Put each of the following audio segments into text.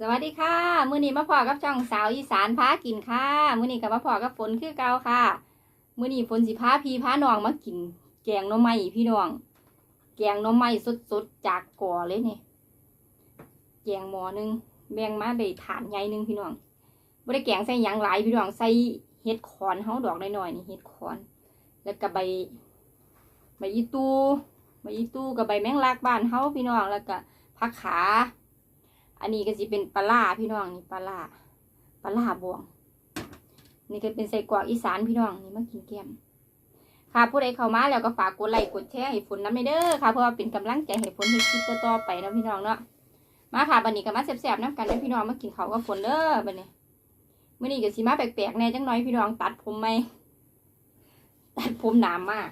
สวัสดีค่ะ มื้อนี้มาพอกับช่องสาวอีสานพากินค่ะ มื้อนี้กับมาพอกับฝนคือเก่าค่ะ มื้อนี้ฝนสิพาพี่พาน้องมากิน แกงหน่อไม้พี่น้อง แกงหน่อไม้สดๆจากก่อเลยนี่แกงหม้อหนึงแบ่งมาได้ถาดใหญ่หนึงพี่น้องบ่ได้แกงใส่หยังหลายพี่น้องใส่เห็ดขอนเฮาดอกน้อยๆนี่เห็ดขอน แล้วก็ใบใบอีตูใบอีตูกับใบแมงลักบ้านเฮาพี่น้องแล้วก็ผักขา อันนี้ก็สิเป็นปลาล่าพี่น้องนี่ปลาล่าปลาล่าบวง นี่ก็เป็นใส่กรอกอีสานพี่น้องนี่มากินแก้มค่ะผู้ใดเข้ามาแล้วก็ฝากกดไลค์กดแชร์ให้ฝนน้ำเด้อค่ะเพราะว่าเป็นกำลังใจให้ฝนให้คลิปต่อไปนะพี่น้องเนาะมาค่ะบันนี้ก็มาแซ่บๆน้ำกันเด้อพี่น้องมากินข้ากับฝนเด้อบันนี้มื่อนี้ก็สิมาแปลกๆแน่จังน้อยพี่น้องตัดผมไหมตัดผมหนามมาก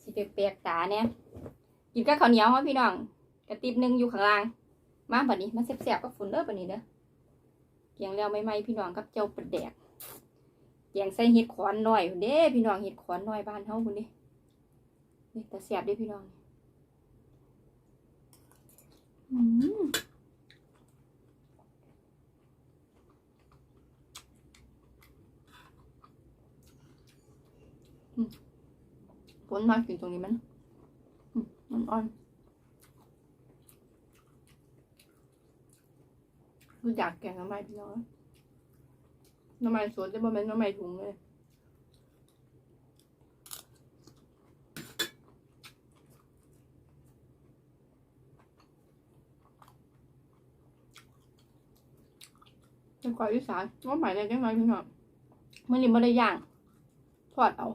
สิแปลกๆตาเนี่ยกินกับข้าวเหนียวเฮาพี่น้อง กระติบหนึ่งอยู่ข้างล่าง มาแบัดนี้มาแซ่บๆกับฝนเด้อบัดนี้เด้อเกียงแล้วไม่ไหมพี่น้องกับเจ้าปลาแดกเกียงใส่เห็ดขอนหน่อยเด้พี่น้องเห็ดขอนหน่อยบ้านเฮาพุ่นเด้นี่แต่แซ่บด้พี่น้องอืมฝนมากินตรงนี้มันมันอ่อน รู้จักแกงน้ำไม้พี่น้องน้ำไม้สดจะบ่เป็นน้ำไม้ถุงเลยเป็นกว่าอีสานว่าใหม่ได้จังไงพี่น้องมันนี่ไม่ได้ย่างทอดเอา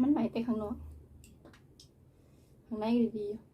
มันใหม่แต่ข้างนอกข้างในดีๆ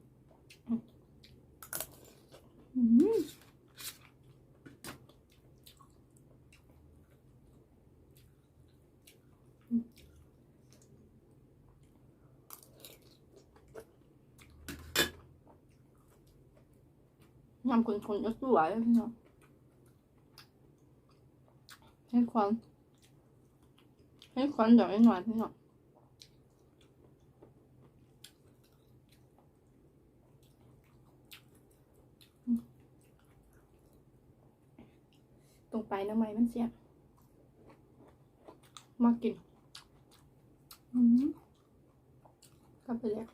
ก้ำเนี่ยแซ่บคือเก่าแต่กว่าอีสานเลยพี่น้องบ้านานเขาเลยอืมยำคนก็สวยน้องให้ความให้ความดอกนิดหน่อยพี่น้อง งไปน้ำไม้มันเสียมากินอืมกลับไปแล้ว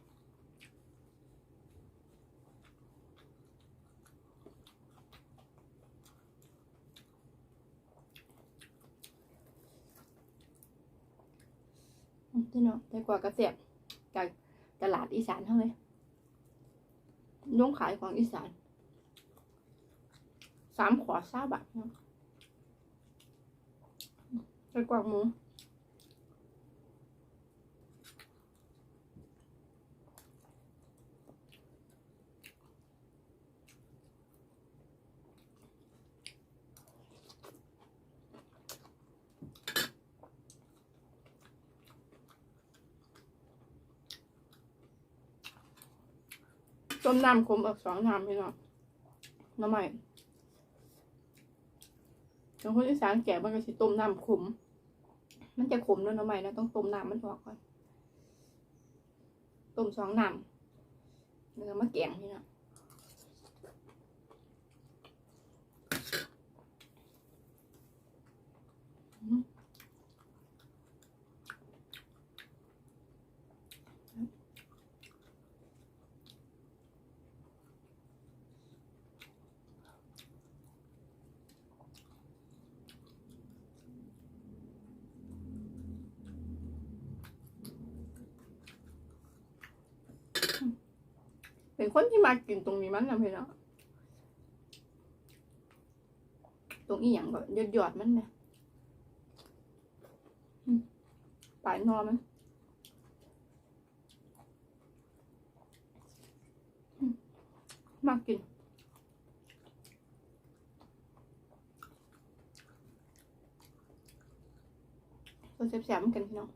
อืมพี่น้องแต่กว่ากระเสียบจากตลาดอีสานเท่าเลยย่งขายของอีสานสามขวดซาบะเนาะ ไส้กรอกหมูต้มน้ำขมอีกสองน้ำพี่น้องน้ำใหม่บางคนอีสานแก่มันก็สิต้มน้ำขม มันจะขมด้วยน้ำใหม่นะต้องต้มน้ำมันออกก่อนต้มสองน้ำแล้วก็มาแกงนี่นะอืม เป็นคนที่มากินตรงนี้มันนะพี่น้องตรงอีหยังก็ยอดยอดมันนะปลายนอมันมากกินก็วแสบๆเหมือนกันพี่น้อง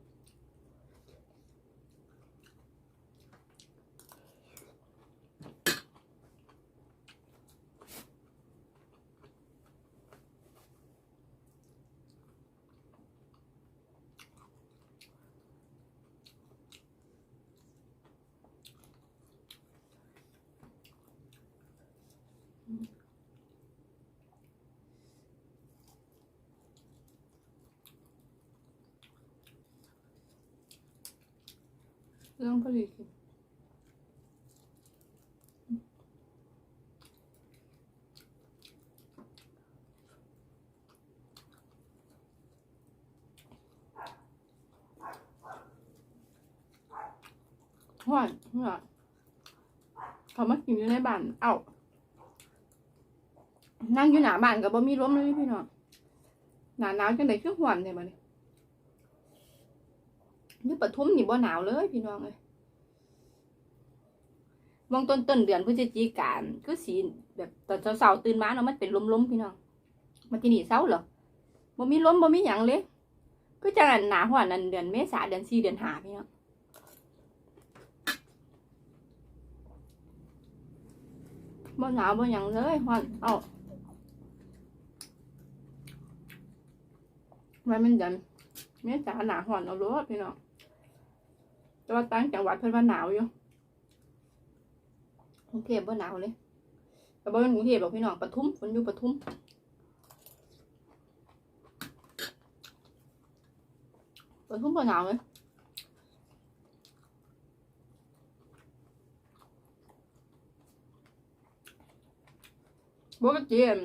เรื่องผลิตกินห่วยห่วยเขามากินอยู่ในบ้าน เอ้า นั่งอยู่หน้าบ้านกับบ่มีร่มเลยพี่น้องหนาหนาวจังไดคือหวนเนี่ยบัดนี้ นี่ปทุมนี่บ่หนาวเลยพี่น้องเอ้ยมองต้นต้นเดือนพฤศจิกายนคือสีแบบตอนเช้าๆตื่นมาเนาะมันเป็นลมๆพี่น้อง มันที่นี่เช้าเหรอบ่มีลมบ่มีหยังเลย ก็จังอันหนาหวนั่นเดือนเมษาเดือนสี่เดือนห้าพี่น้องบ่หนาวบ่หยังเลยหวนเอามันมันเดือนเมษาหนาหอนเอารถพี่น้อง แต่ว่าต่างจังหวัดเพิ่นว่าหนาวอยู่กรุงเทพบ่หนาวเลยแต่บ่เป็นกรุงเทพหรอกพี่น้องปทุมฝนอยู่ปทุมปทุมบ่หนาวเลยปกติอะ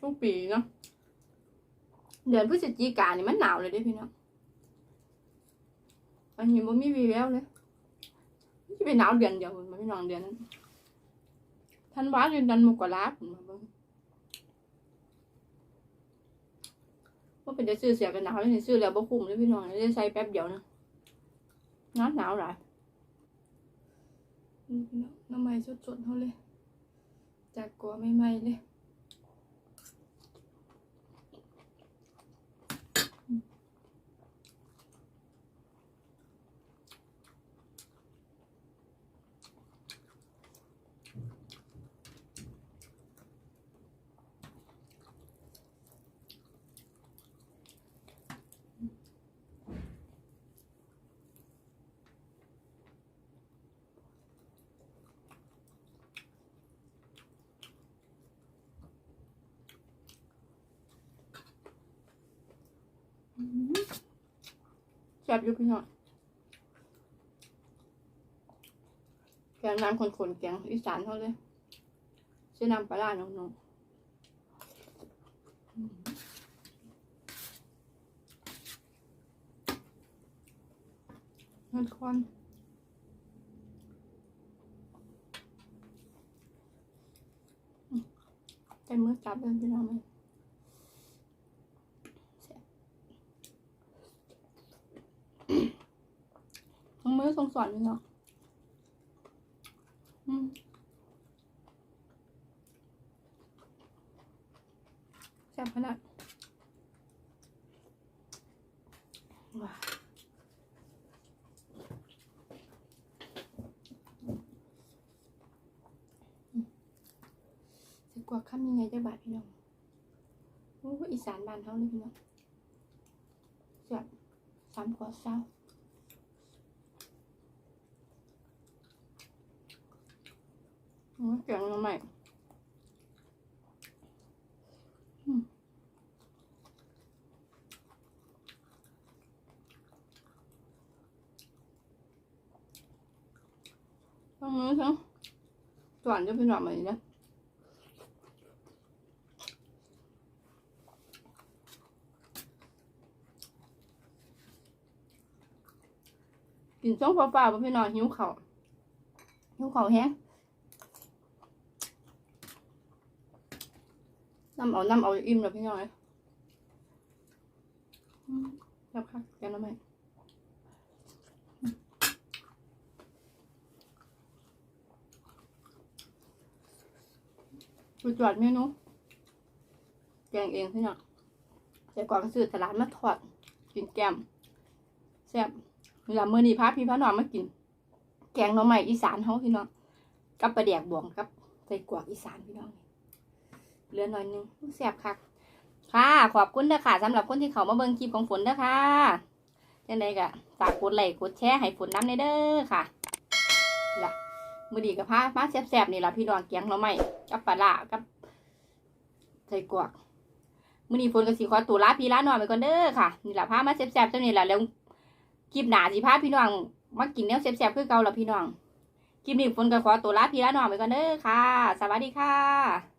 ทุกปีเนาะเดือนพฤศจิกายนนี่มันหนาวเลยเด้พี่น้อง อันนี้บ่มีวีแววเลยมันจะเป็นหนาวเดือนเดียวมันไม่นอนเดือนนั้นท่านว่าเดือนดันมกราผมมาเบิ่งว่าเป็นจะซื้อเสียกันหนาวเลยซื้อแล้วบ่คุ้มเลยพี่น้องได้ใช้แป๊บเดียวนะหนาวหนาวหลายนี่พี่น้องน้ำใหม่สดๆเขาเลยจากกัวใหม่ๆเลย แซ่บยู่พี่น้องแกงน้ำคนๆแกงอีสานเขาเลยใช้น้ำปลาร้าน้องๆมันควันใส่มือจับเลยพี่น้องเลย ทั้งมือทรงสอนเลยเนาะอืมแซ่บขนาดว้าวอืมจะกว่าข้ามยังไงจะบาดพี่น้องโอ้อีสานบ้านเขาเลยพี่น้องแซ่บสามขวดเศร้า อืมเก่งมาใหม่ต้องมือทั้งส่วนจะเป็นแบบไหนนะกินส้มฟ้าๆบ่พี่น้องหิวเขาวหิวเขาแห้ง น้ำเอาน้ำเอาอิ่มแล้วพี่น้อยอืมครับค่ะแกงน้ำไหมสุดยอดเมนูแกงเองพี่น้องแต่ก่อนก็ซื้อตลาดมาทอดกินแกมแซ่บเวลามื้อนี้พาพี่พาน้องมากิน แกงหน่อไม้อีสานเฮาพี่น้องกับปลาแดกบวงกับใส่กวากอีสานพี่น้อง เหลือหน่อยนึงแซ่บคักค่ะ ขอบคุณเด้อค่ะสำหรับคนที่เขามาเบิ่งคลิปของฝนเด้อค่ะจังไดก็ฝากกดไลค์กดแชร์ให้ฝนน้ำในเด้อค่ะล่ะมือดีกับพามาแซ่บๆนี่ล่ะพี่น้องแกงหน่อไม้กับปลากับใส่กวกมือนี้ฝนก็สิขอตัวลาพี่ลาน้องไปก่อนเด้อค่ะนี่ล่ะพามาแซ่บๆจังนี้ล่ะแล้วคลิปหนาสิพาพี่น้องมากินแนวแซ่บๆคือเก่าล่ะพี่น้องคลิปนี้ฝนก็ขอตัวลาพี่ลาน้องไปก่อนเด้อค่ะ สวัสดีค่ะ